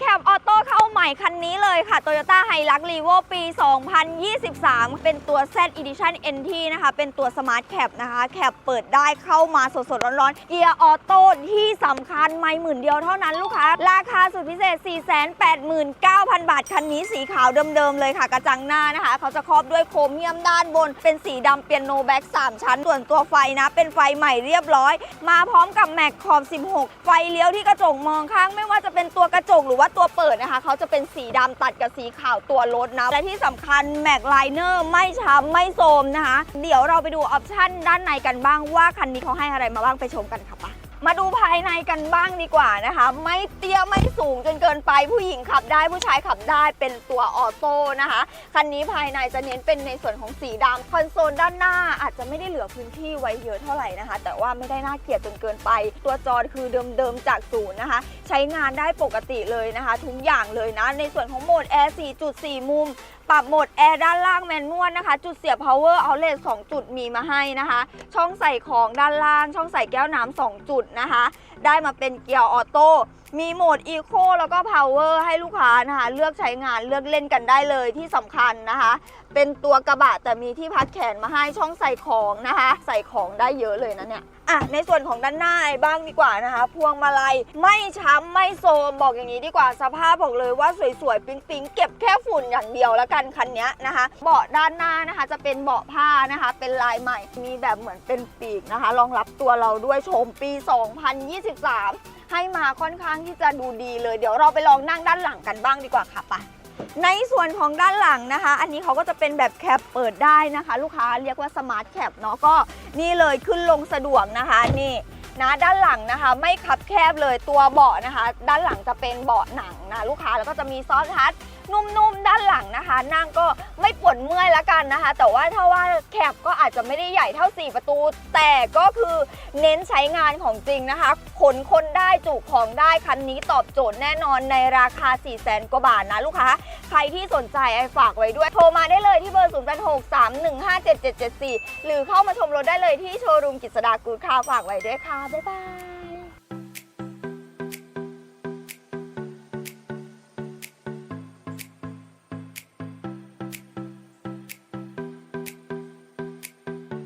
แคปออโต้เข้าให ม่คันนี้เลยค่ะ Toyota Hilux Revo ปี 2023 เป็นตัว Z Edition NT นะคะ เป็นตัว Smart Cap นะคะแคปเปิดได้เข้ามาสดๆ ร้อนๆ เกียร์ออโต้ที่สำคัญไม่หมื่นเดียวเท่านั้นลูกค้า ราคาสุดพิเศษ 489,000 บาท คันนี้สีขาวเดิมๆ เลยค่ะ กระจังหน้านะคะ เขาจะครอบด้วยโครเมียมด้านบน เป็นสีดำเปียโนแบ็ก3 ชั้น ส่วนตัวไฟนะ เป็นไฟใหม่เรียบร้อย มาพร้อมกับแม็กขอบ 16 ไฟเลี้ยวที่กระจกมองข้าง ไม่ว่าจะเป็นตัวกระจกหรือว่าตัวเปิดนะคะ เขาจะเป็นสีดำตัดกับสีขาวตัวรถนะ และที่สำคัญแม็กไลเนอร์ไม่ช้ำไม่โทรมนะคะ เดี๋ยวเราไปดูออปชั่นด้านในกันบ้างว่าคันนี้เขาให้อะไรมาบ้างไปชมกันค่ะปะ มาดูภายในกันบ้างดีกว่านะคะ ไม่เตี้ยไม่สูงจนเกินไปผู้หญิงขับได้ผู้ชายขับได้เป็นตัวออโต้นะคะคันนี้ภายในจะเน้นเป็นในส่วนของสีดำคอนโซลด้านหน้าอาจจะไม่ได้เหลือพื้นที่ไว้เยอะเท่าไหร่นะคะ แต่ว่าไม่ได้น่าเกลียดจนเกินไป ตัวจอคือเดิมๆจากศูนย์นะคะ ใช้งานได้ปกติเลยนะคะ ทุกอย่างเลยนะ ในส่วนของโหมดแอร์4.4 มุมปรับโหมดแอร์ด้านล่างแมนนวลนะคะ จุดเสียบ power outlet 2 จุดมีมาให้นะคะ ช่องใส่ของด้านล่าง ช่องใส่แก้วน้ำ2จุดนะคะ ได้มาเป็นเกียร์ออโต้ มีโหมด Eco แล้วก็ Power ให้ลูกค้านะคะ เลือกใช้งานเลือกเล่นกันได้เลยที่สำคัญนะคะ เป็นตัวกระบะแต่มีที่พักแขนมาให้ช่องใส่ของนะคะ ใส่ของได้เยอะเลยนะเนี่ย อะในส่วนของด้านหน้าบ้างดีกว่านะคะ พวงมาลัยไม่ช้ำไม่โซมบอกอย่างนี้ดีกว่าสภาพบอกเลยว่าสวยๆปิ๊งๆเก็บแค่ฝุ่นอย่างเดียวแล้วกันคันนี้นะคะ เบาะด้านหน้านะคะจะเป็นเบาะผ้านะคะ เป็นลายใหม่มีแบบเหมือนเป็นปีกนะคะรองรับตัวเราด้วยชมปี 2023 ให้มาค่อนข้างที่จะดูดีเลย เดี๋ยวเราไปลองนั่งด้านหลังกันบ้างดีกว่าค่ะไปะในส่วนของด้านหลังนะคะ อันนี้เขาก็จะเป็นแบบแคปเปิดได้นะคะ ลูกค้าเรียกว่าสมาร์ทแคปเนาะก็ นี่เลยขึ้นลงสะดวกนะคะนี่นะด้านหลังนะคะ ไม่คับแคบเลยตัวเบาะนะคะ ด้านหลังจะเป็นเบาะหนังนะลูกค้าแล้วก็จะมีซอสทัชนุ่มๆด้านหลังนะคะ นั่งก็ ไม่ปวดเมื่อยละกันนะคะ แต่ว่าถ้าว่าแคปก็อาจจะไม่ได้ใหญ่เท่า 4 ประตู แต่ก็คือเน้นใช้งานของจริงนะคะขนคนได้จุของได้คันนี้ตอบโจทย์แน่นอนในราคา 4 0 0 0 0 0กว่าบาทนะลูกค้า ใครที่สนใจไอ้ฝากไว้ด้วย โทรมาได้เลยที่เบอร์ 0 6 3 1 5 7 7 7 4 หรือเข้ามาชมรถได้เลยที่โชว์รูมกิจสดากูดคาฝากไว้ด้วยค่ะ บ๊ายบาย